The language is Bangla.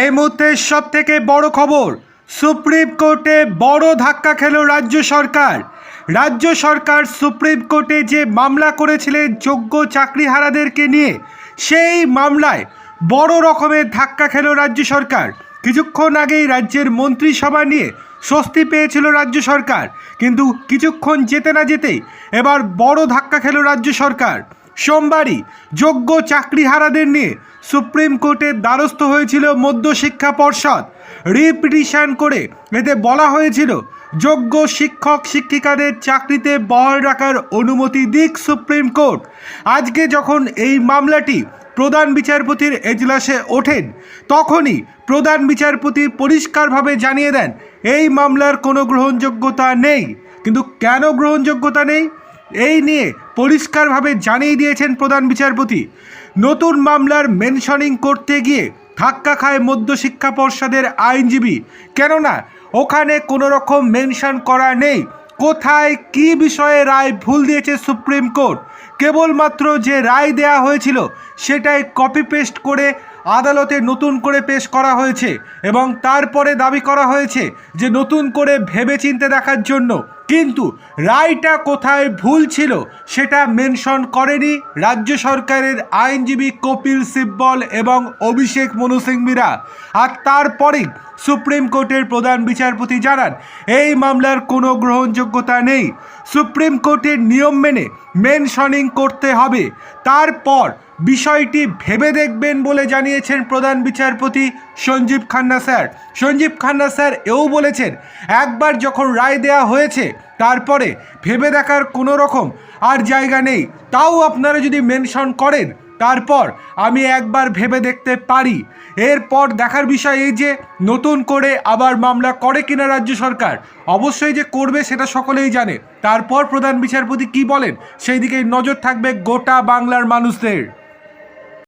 এই মুহূর্তে সব থেকে বড় খবর, সুপ্রিম কোর্টে বড় ধাক্কা খেল রাজ্য সরকার। রাজ্য সরকার সুপ্রিম কোর্টে যে মামলা করেছিলেন যোগ্য চাকরিহারাদেরকে নিয়ে, সেই মামলায় বড় রকমের ধাক্কা খেল রাজ্য সরকার। কিছুক্ষণ আগেই রাজ্যের মন্ত্রিসভা নিয়ে স্বস্তি পেয়েছিল রাজ্য সরকার, কিন্তু কিছুক্ষণ যেতে না যেতেই এবার বড় ধাক্কা খেল রাজ্য সরকার। সোমবারই যোগ্য চাকরিহারাদের নিয়ে সুপ্রিম কোর্টের দ্বারস্থ হয়েছিল মধ্যশিক্ষা পর্ষদ। রিপিটিশন করে এতে বলা হয়েছিল, যোগ্য শিক্ষক শিক্ষিকাদের চাকরিতে বহাল রাখার অনুমতি দিক সুপ্রিম কোর্ট। আজকে যখন এই মামলাটি প্রধান বিচারপতির এজলাসে ওঠেন, তখনই প্রধান বিচারপতি পরিষ্কারভাবে জানিয়ে দেন, এই মামলার কোনো গ্রহণযোগ্যতা নেই। কিন্তু কেন গ্রহণযোগ্যতা নেই? এই নিয়ে পরিষ্কারভাবে জানিয়ে দিয়েছেন প্রধান বিচারপতি। নতুন মামলার মেনশনিং করতে গিয়ে ধাক্কা খায় মধ্যশিক্ষা পর্ষদের আইনজীবী। কেননা, ওখানে কোনো রকম মেনশন করা নেই। কোথায় কি বিষয়ে রায় ভুল দিয়েছে সুপ্রিম কোর্ট? কেবলমাত্র যে রায় দেয়া হয়েছিল, সেটাই কপি পেস্ট করে আদালতে নতুন করে পেশ করা হয়েছে এবং তারপরে দাবি করা হয়েছে যে নতুন করে ভেবেচিন্তে দেখার জন্য কিন্তু রায়টা কোথায় ভুল ছিল সেটা মেনশন করেনি রাজ্য সরকারের আইনজীবী কপিল সিব্বল এবং অভিষেক মনু সিংমিরা আর তারপরেই সুপ্রিম কোর্টের প্রধান বিচারপতি জানান, এই মামলার কোনো গ্রহণযোগ্যতা নেই। সুপ্রিম কোর্টের নিয়ম মেনে মেনশনিং করতে হবে। তারপর বিষয়টি ভেবে দেখবেন বলে জানিয়েছেন প্রধান বিচারপতি সঞ্জীব খান্না স্যার। সঞ্জীব খান্না স্যার এও বলেছেন, একবার যখন রায় দেয়া হয়েছে, তারপরে ভেবে দেখার কোনো রকম আর জায়গা নেই। তাও আপনারা যদি মেনশন করেন, তারপর আমি একবার ভেবে দেখতে পারি। এরপর দেখার বিষয় এই যে, নতুন করে আবার মামলা করে কিনা রাজ্য সরকার, অবশ্যই যে করবে সেটা সকলেই জানে। তারপর প্রধান বিচারপতি কি বলেন, সেই দিকেই নজর থাকবে গোটা বাংলার মানুষদের।